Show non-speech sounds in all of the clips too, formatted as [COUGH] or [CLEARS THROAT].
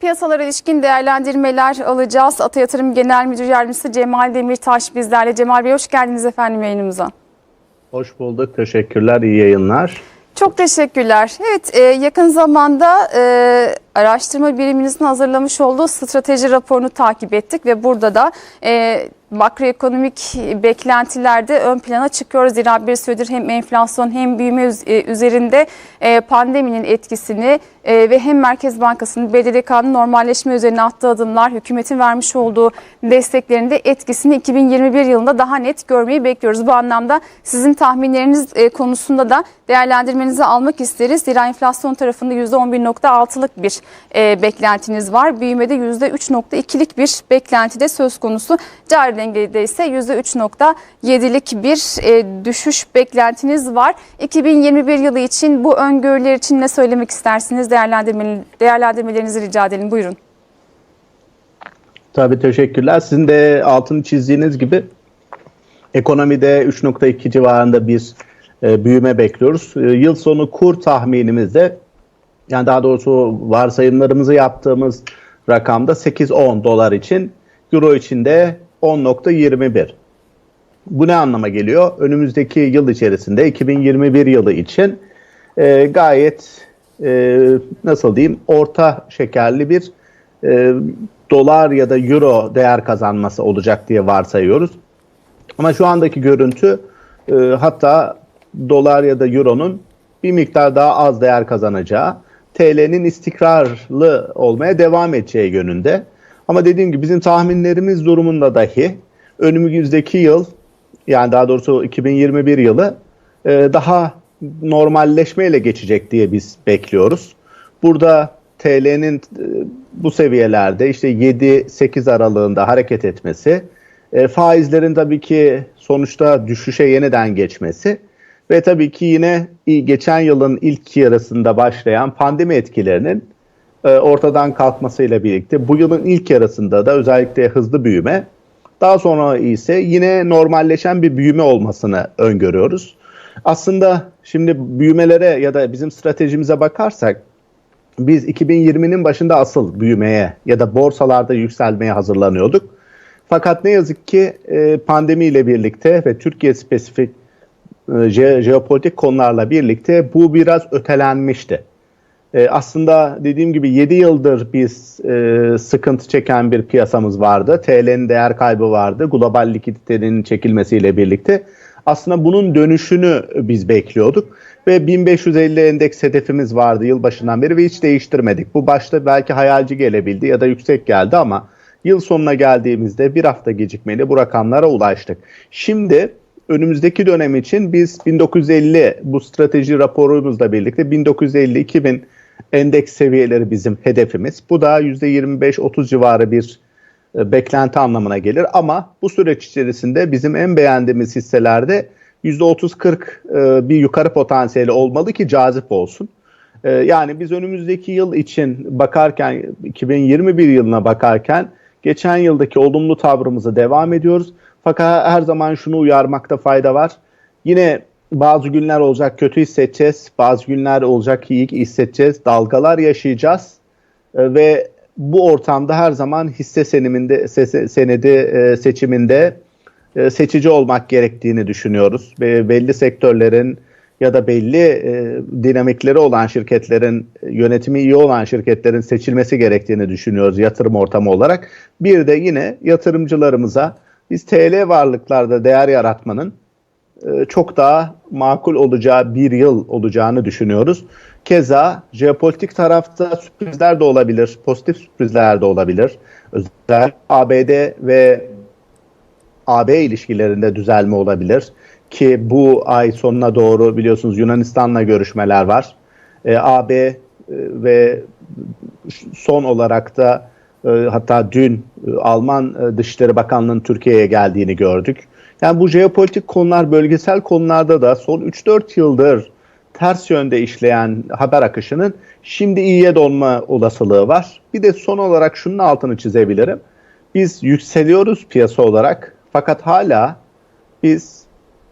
Piyasalara ilişkin değerlendirmeler alacağız. Ata Yatırım Genel Müdür Yardımcısı Cemal Demirtaş bizlerle. Cemal Bey hoş geldiniz efendim yayınımıza. Hoş bulduk. Teşekkürler. İyi yayınlar. Çok teşekkürler. Evet, e, yakın zamanda e, araştırma biriminizin hazırlamış olduğu strateji raporunu takip ettik ve burada da e, makroekonomik beklentilerde ön plana çıkıyor. Zira bir süredir hem enflasyon hem büyüme e, üzerinde e, pandeminin etkisini e, ve hem Merkez Bankası'nın BDDK'nın normalleşme üzerine attığı adımlar, hükümetin vermiş olduğu desteklerin de etkisini 2021 yılında daha net görmeyi bekliyoruz. Bu anlamda sizin tahminleriniz konusunda da değerlendirmenizi almak isteriz. Zira enflasyon tarafında %11.6'lık bir e, beklentiniz var. Büyümede %3.2'lik bir beklenti de söz konusu. Cari dengede ise %3.7'lik bir e, düşüş beklentiniz var. 2021 yılı için bu öngörüler için ne söylemek istersiniz? Değerlendirmelerinizi rica edelim. Buyurun. Tabii teşekkürler. Sizin de altını çizdiğiniz gibi ekonomide 3.2 civarında bir e, büyüme bekliyoruz. E, yıl sonu kur tahminimizde yani daha doğrusu varsayımlarımızı yaptığımız rakamda 8-10 dolar için, euro için de 10.21. Bu ne anlama geliyor? Önümüzdeki yıl içerisinde 2021 yılı için e, gayet e, nasıl diyeyim orta şekerli bir e, dolar ya da euro değer kazanması olacak diye varsayıyoruz. Ama şu andaki görüntü e, hatta dolar ya da euronun bir miktar daha az değer kazanacağı, TL'nin istikrarlı olmaya devam edeceği yönünde. Ama dediğim gibi bizim tahminlerimiz durumunda dahi önümüzdeki yıl yani daha doğrusu 2021 yılı e, daha normalleşmeyle geçecek diye biz bekliyoruz. Burada TL'nin e, bu seviyelerde işte 7-8 aralığında hareket etmesi, e, faizlerin tabii ki sonuçta düşüşe yeniden geçmesi ve tabii ki yine geçen yılın ilk yarısında başlayan pandemi etkilerinin e, ortadan kalkmasıyla birlikte bu yılın ilk yarısında da özellikle hızlı büyüme daha sonra ise yine normalleşen bir büyüme olmasını öngörüyoruz. Aslında şimdi büyümelere ya da bizim stratejimize bakarsak biz 2020'nin başında asıl büyümeye ya da borsalarda yükselmeye hazırlanıyorduk. Fakat ne yazık ki e, pandemiyle birlikte ve Türkiye spesifik je- jeopolitik konularla birlikte bu biraz ötelenmişti. E, aslında dediğim gibi 7 yıldır biz e, sıkıntı çeken bir piyasamız vardı. TL'nin değer kaybı vardı. Global likiditenin çekilmesiyle birlikte. Aslında bunun dönüşünü biz bekliyorduk. Ve 1550 endeks hedefimiz vardı yılbaşından beri ve hiç değiştirmedik. Bu başta belki hayalci gelebildi ya da yüksek geldi ama yıl sonuna geldiğimizde bir hafta gecikmeyle bu rakamlara ulaştık. Şimdi önümüzdeki dönem için biz 1950 bu strateji raporumuzla birlikte 1950-2000 endeks seviyeleri bizim hedefimiz. Bu da %25-30 civarı bir e, beklenti anlamına gelir ama bu süreç içerisinde bizim en beğendiğimiz hisselerde %30-40 e, bir yukarı potansiyeli olmalı ki cazip olsun. E, yani biz önümüzdeki yıl için bakarken 2021 yılına bakarken geçen yıldaki olumlu tavrımıza devam ediyoruz. Fakat her zaman şunu uyarmakta fayda var. Yine bazı günler olacak kötü hissedeceğiz. Bazı günler olacak iyi hissedeceğiz. Dalgalar yaşayacağız. E, ve bu ortamda her zaman hisse seniminde, se- senedi e, seçiminde e, seçici olmak gerektiğini düşünüyoruz. Ve belli sektörlerin ya da belli e, dinamikleri olan şirketlerin, yönetimi iyi olan şirketlerin seçilmesi gerektiğini düşünüyoruz yatırım ortamı olarak. Bir de yine yatırımcılarımıza biz TL varlıklarda değer yaratmanın e, çok daha makul olacağı bir yıl olacağını düşünüyoruz. Keza jeopolitik tarafta sürprizler de olabilir, pozitif sürprizler de olabilir. Özellikle ABD ve AB ilişkilerinde düzelme olabilir ki bu ay sonuna doğru biliyorsunuz Yunanistan'la görüşmeler var. E, AB e, ve son olarak da hatta dün e, Alman e, Dışişleri Bakanlığı'nın Türkiye'ye geldiğini gördük. Yani bu jeopolitik konular bölgesel konularda da son 3-4 yıldır ters yönde işleyen haber akışının şimdi iyiye dönme olasılığı var. Bir de son olarak şunun altını çizebilirim. biz yükseliyoruz piyasa olarak fakat hala biz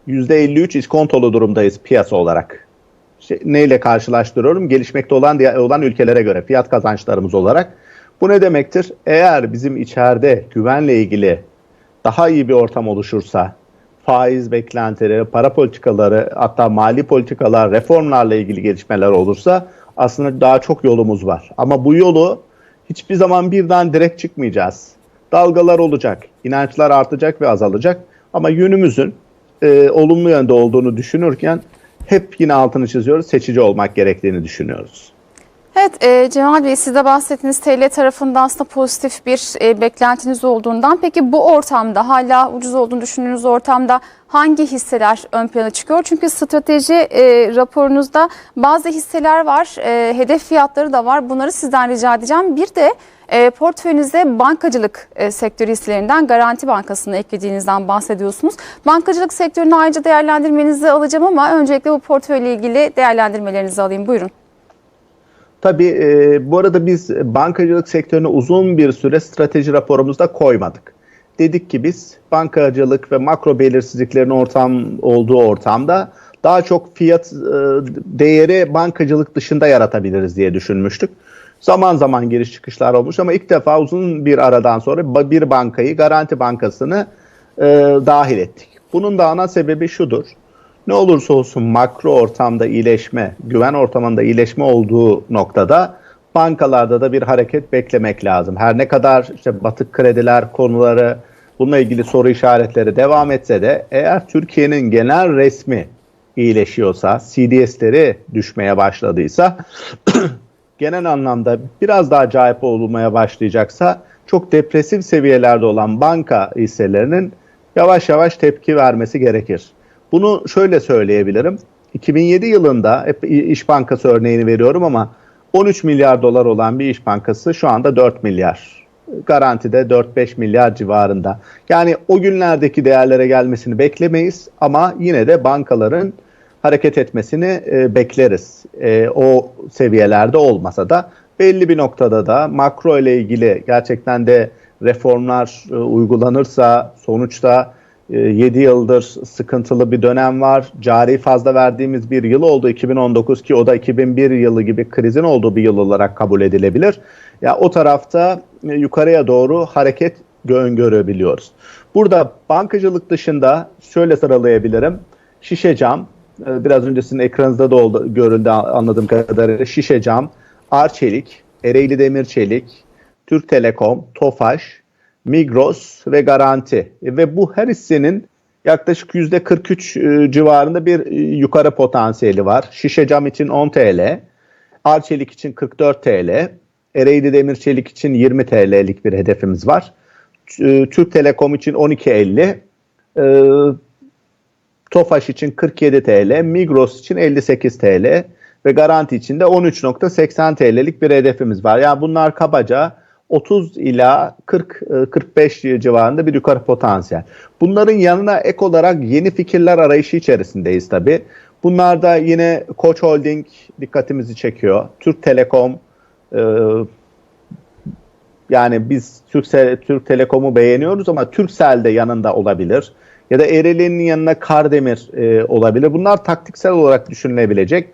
%53 iskontolu durumdayız piyasa olarak. Şey, neyle karşılaştırıyorum? Gelişmekte olan olan ülkelere göre fiyat kazançlarımız olarak. Bu ne demektir? Eğer bizim içeride güvenle ilgili daha iyi bir ortam oluşursa, faiz beklentileri, para politikaları, hatta mali politikalar, reformlarla ilgili gelişmeler olursa aslında daha çok yolumuz var. Ama bu yolu hiçbir zaman birden direkt çıkmayacağız. Dalgalar olacak, inançlar artacak ve azalacak. Ama yönümüzün e, olumlu yönde olduğunu düşünürken hep yine altını çiziyoruz, seçici olmak gerektiğini düşünüyoruz. Evet e, Cemal Bey siz de bahsettiğiniz TL tarafında aslında pozitif bir e, beklentiniz olduğundan. Peki bu ortamda hala ucuz olduğunu düşündüğünüz ortamda hangi hisseler ön plana çıkıyor? Çünkü strateji e, raporunuzda bazı hisseler var, e, hedef fiyatları da var. Bunları sizden rica edeceğim. Bir de e, portföyünüze bankacılık e, sektörü hisselerinden Garanti Bankası'nı eklediğinizden bahsediyorsunuz. Bankacılık sektörünü ayrıca değerlendirmenizi alacağım ama öncelikle bu portföyle ilgili değerlendirmelerinizi alayım. Buyurun. Tabii e, bu arada biz bankacılık sektörüne uzun bir süre strateji raporumuzda koymadık. Dedik ki biz bankacılık ve makro belirsizliklerin ortam olduğu ortamda daha çok fiyat e, değeri bankacılık dışında yaratabiliriz diye düşünmüştük. Zaman zaman giriş çıkışlar olmuş ama ilk defa uzun bir aradan sonra bir bankayı, Garanti Bankası'nı e, dahil ettik. Bunun da ana sebebi şudur. Ne olursa olsun makro ortamda iyileşme, güven ortamında iyileşme olduğu noktada bankalarda da bir hareket beklemek lazım. Her ne kadar işte batık krediler konuları bununla ilgili soru işaretleri devam etse de eğer Türkiye'nin genel resmi iyileşiyorsa, CDS'leri düşmeye başladıysa [CLEARS THROAT] genel anlamda biraz daha cahip olmaya başlayacaksa çok depresif seviyelerde olan banka hisselerinin yavaş yavaş tepki vermesi gerekir. Bunu şöyle söyleyebilirim. 2007 yılında hep İş Bankası örneğini veriyorum ama 13 milyar dolar olan bir İş Bankası şu anda 4 milyar. Garantide 4-5 milyar civarında. Yani o günlerdeki değerlere gelmesini beklemeyiz ama yine de bankaların hareket etmesini e, bekleriz. E, o seviyelerde olmasa da belli bir noktada da makro ile ilgili gerçekten de reformlar e, uygulanırsa sonuçta 7 yıldır sıkıntılı bir dönem var. Cari fazla verdiğimiz bir yıl oldu 2019 ki o da 2001 yılı gibi krizin olduğu bir yıl olarak kabul edilebilir. Ya o tarafta e, yukarıya doğru hareket öngörebiliyoruz. Burada bankacılık dışında şöyle sıralayabilirim. Şişe cam, e, biraz önce sizin ekranınızda da oldu, görüldü anladığım kadarıyla. Şişe cam, Arçelik, Ereğli Demir Çelik, Türk Telekom, Tofaş, Migros ve Garanti. Ve bu her hissenin yaklaşık %43 e, civarında bir e, yukarı potansiyeli var. Şişe cam için 10 TL, Arçelik için 44 TL, Ereğli Demir Çelik için 20 TL'lik bir hedefimiz var. T- Türk Telekom için 12.50, e, Tofaş için 47 TL, Migros için 58 TL ve Garanti için de 13.80 TL'lik bir hedefimiz var. Yani bunlar kabaca 30 ila 40 e, 45 civarında bir yukarı potansiyel. Bunların yanına ek olarak yeni fikirler arayışı içerisindeyiz tabi. Bunlar da yine Koç Holding dikkatimizi çekiyor. Türk Telekom e, yani biz Türksel, Türk Telekom'u beğeniyoruz ama Turkcell de yanında olabilir. Ya da Ereğli'nin yanına Kardemir e, olabilir. Bunlar taktiksel olarak düşünülebilecek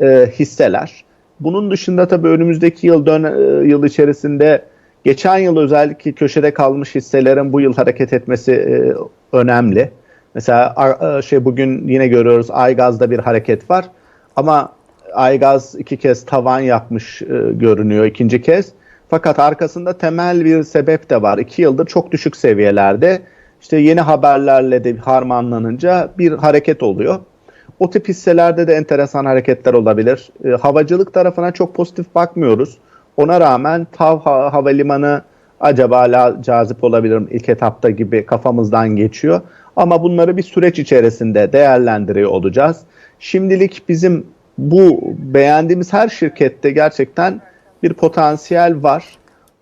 e, hisseler. Bunun dışında tabii önümüzdeki yıl dön e, yıl içerisinde geçen yıl özellikle köşede kalmış hisselerin bu yıl hareket etmesi e, önemli. Mesela e, şey bugün yine görüyoruz Aygaz'da bir hareket var ama Aygaz iki kez tavan yapmış e, görünüyor ikinci kez. Fakat arkasında temel bir sebep de var. İki yıldır çok düşük seviyelerde işte yeni haberlerle de harmanlanınca bir hareket oluyor. O tip hisselerde de enteresan hareketler olabilir. Havacılık tarafına çok pozitif bakmıyoruz. Ona rağmen TAV ha- Havalimanı acaba cazip olabilir mi? ilk etapta gibi kafamızdan geçiyor. Ama bunları bir süreç içerisinde değerlendiriyor olacağız. Şimdilik bizim bu beğendiğimiz her şirkette gerçekten bir potansiyel var.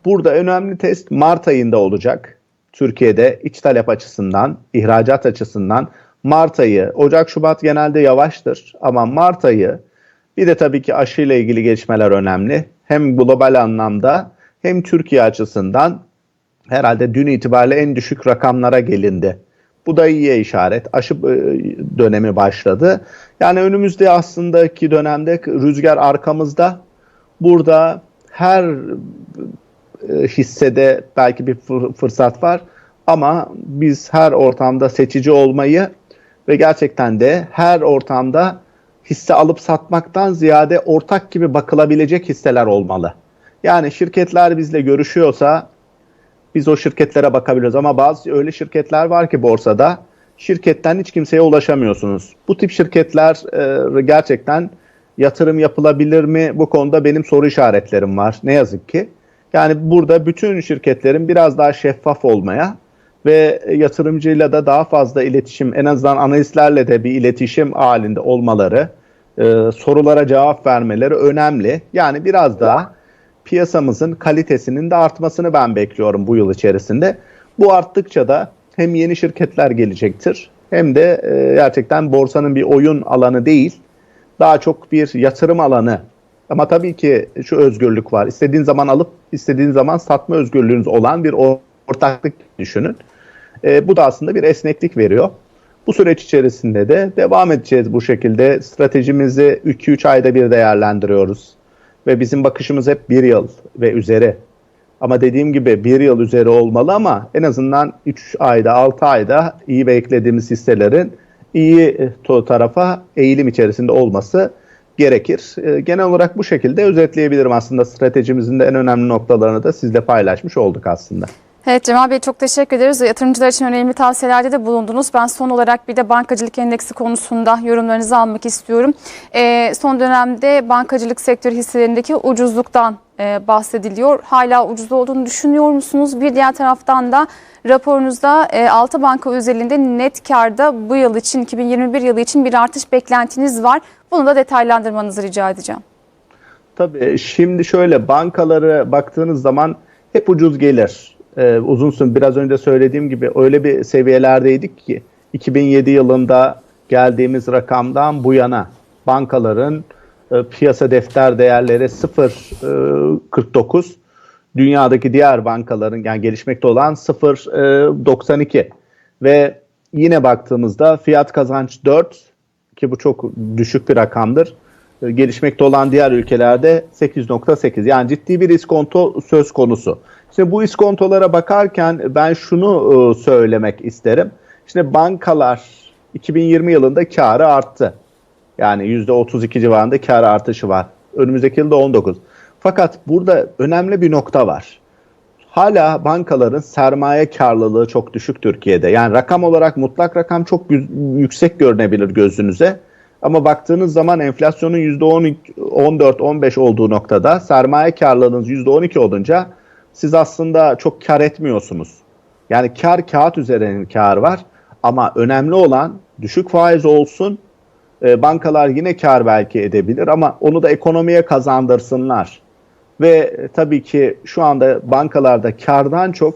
Burada önemli test Mart ayında olacak. Türkiye'de iç talep açısından, ihracat açısından Mart ayı, Ocak, Şubat genelde yavaştır ama Mart ayı bir de tabii ki aşıyla ilgili gelişmeler önemli. Hem global anlamda hem Türkiye açısından herhalde dün itibariyle en düşük rakamlara gelindi. Bu da iyiye işaret. Aşı e, dönemi başladı. Yani önümüzde aslındaki dönemde rüzgar arkamızda. Burada her e, hissede belki bir fır- fırsat var ama biz her ortamda seçici olmayı ve gerçekten de her ortamda hisse alıp satmaktan ziyade ortak gibi bakılabilecek hisseler olmalı. Yani şirketler bizle görüşüyorsa biz o şirketlere bakabiliyoruz ama bazı öyle şirketler var ki borsada şirketten hiç kimseye ulaşamıyorsunuz. Bu tip şirketler e, gerçekten yatırım yapılabilir mi? Bu konuda benim soru işaretlerim var. Ne yazık ki. Yani burada bütün şirketlerin biraz daha şeffaf olmaya ve yatırımcıyla da daha fazla iletişim, en azından analistlerle de bir iletişim halinde olmaları, e, sorulara cevap vermeleri önemli. Yani biraz daha piyasamızın kalitesinin de artmasını ben bekliyorum bu yıl içerisinde. Bu arttıkça da hem yeni şirketler gelecektir hem de e, gerçekten borsanın bir oyun alanı değil, daha çok bir yatırım alanı. Ama tabii ki şu özgürlük var. İstediğin zaman alıp istediğin zaman satma özgürlüğünüz olan bir ortaklık düşünün. E, bu da aslında bir esneklik veriyor. Bu süreç içerisinde de devam edeceğiz bu şekilde. Stratejimizi 2-3 ayda bir değerlendiriyoruz. Ve bizim bakışımız hep bir yıl ve üzeri. Ama dediğim gibi bir yıl üzeri olmalı ama en azından 3 ayda 6 ayda iyi beklediğimiz hisselerin iyi e, tarafa eğilim içerisinde olması gerekir. E, Genel olarak bu şekilde özetleyebilirim aslında stratejimizin de en önemli noktalarını da sizle paylaşmış olduk aslında. Evet Cemal Bey çok teşekkür ederiz. Yatırımcılar için önemli tavsiyelerde de bulundunuz. Ben son olarak bir de bankacılık endeksi konusunda yorumlarınızı almak istiyorum. Ee, son dönemde bankacılık sektörü hisselerindeki ucuzluktan e, bahsediliyor. Hala ucuz olduğunu düşünüyor musunuz? Bir diğer taraftan da raporunuzda e, 6 banka özelinde net karda bu yıl için 2021 yılı için bir artış beklentiniz var. Bunu da detaylandırmanızı rica edeceğim. Tabii şimdi şöyle bankaları baktığınız zaman hep ucuz gelir. Ee, uzun süre biraz önce söylediğim gibi öyle bir seviyelerdeydik ki 2007 yılında geldiğimiz rakamdan bu yana bankaların e, piyasa defter değerleri 0.49 dünyadaki diğer bankaların yani gelişmekte olan 0.92 ve yine baktığımızda fiyat kazanç 4 ki bu çok düşük bir rakamdır. E, Gelişmekte olan diğer ülkelerde 8.8 yani ciddi bir iskonto söz konusu. Şimdi bu iskontolara bakarken ben şunu e, söylemek isterim. Şimdi bankalar 2020 yılında karı arttı. Yani %32 civarında kar artışı var. Önümüzdeki yılda 19. Fakat burada önemli bir nokta var. Hala bankaların sermaye karlılığı çok düşük Türkiye'de. Yani rakam olarak mutlak rakam çok yü- yüksek görünebilir gözünüze. Ama baktığınız zaman enflasyonun %14-15 olduğu noktada sermaye karlılığınız %12 olunca siz aslında çok kar etmiyorsunuz. Yani kar kağıt üzerinin kar var ama önemli olan düşük faiz olsun. E, bankalar yine kar belki edebilir ama onu da ekonomiye kazandırsınlar. Ve tabii ki şu anda bankalarda kardan çok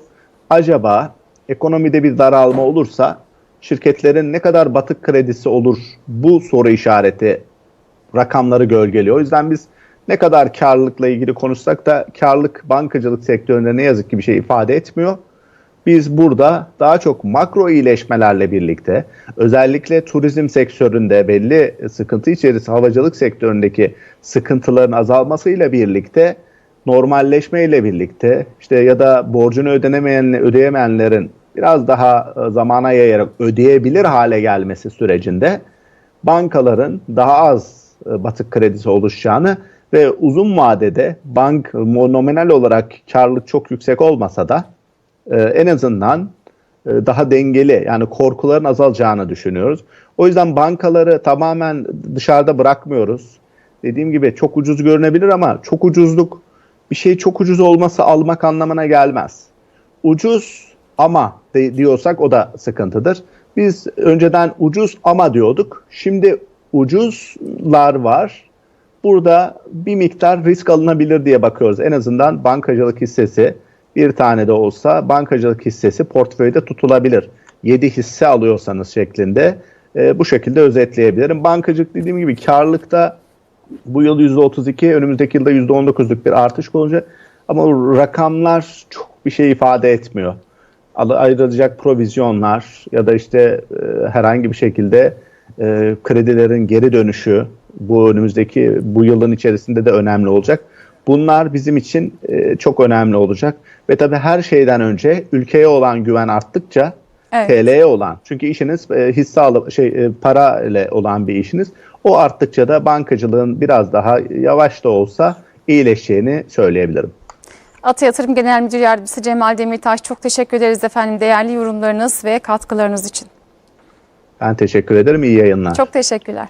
acaba ekonomide bir daralma olursa şirketlerin ne kadar batık kredisi olur bu soru işareti rakamları gölgeliyor. O yüzden biz ne kadar karlılıkla ilgili konuşsak da karlılık bankacılık sektöründe ne yazık ki bir şey ifade etmiyor. Biz burada daha çok makro iyileşmelerle birlikte özellikle turizm sektöründe belli sıkıntı içerisinde havacılık sektöründeki sıkıntıların azalmasıyla birlikte normalleşmeyle birlikte işte ya da borcunu ödenemeyen ödeyemeyenlerin biraz daha e, zamana yayarak ödeyebilir hale gelmesi sürecinde bankaların daha az e, batık kredisi oluşacağını ve uzun vadede bank nominal olarak karlılık çok yüksek olmasa da e, en azından e, daha dengeli yani korkuların azalacağını düşünüyoruz. O yüzden bankaları tamamen dışarıda bırakmıyoruz. Dediğim gibi çok ucuz görünebilir ama çok ucuzluk bir şey çok ucuz olması almak anlamına gelmez. Ucuz ama de- diyorsak o da sıkıntıdır. Biz önceden ucuz ama diyorduk. Şimdi ucuzlar var. Burada bir miktar risk alınabilir diye bakıyoruz. En azından bankacılık hissesi bir tane de olsa bankacılık hissesi portföyde tutulabilir. 7 hisse alıyorsanız şeklinde e, bu şekilde özetleyebilirim. Bankacılık dediğim gibi karlılıkta bu yıl %32, önümüzdeki yılda %19'luk bir artış olacak. Ama rakamlar çok bir şey ifade etmiyor. Ayrılacak provizyonlar ya da işte e, herhangi bir şekilde e, kredilerin geri dönüşü bu önümüzdeki bu yılın içerisinde de önemli olacak. Bunlar bizim için e, çok önemli olacak ve tabii her şeyden önce ülkeye olan güven arttıkça Evet. TL'ye olan çünkü işiniz e, hisse alıp şey e, para ile olan bir işiniz o arttıkça da bankacılığın biraz daha yavaş da olsa iyileşeceğini söyleyebilirim. Ata Yatırım Genel Müdür Yardımcısı Cemal Demirtaş çok teşekkür ederiz efendim değerli yorumlarınız ve katkılarınız için. Ben teşekkür ederim. İyi yayınlar. Çok teşekkürler.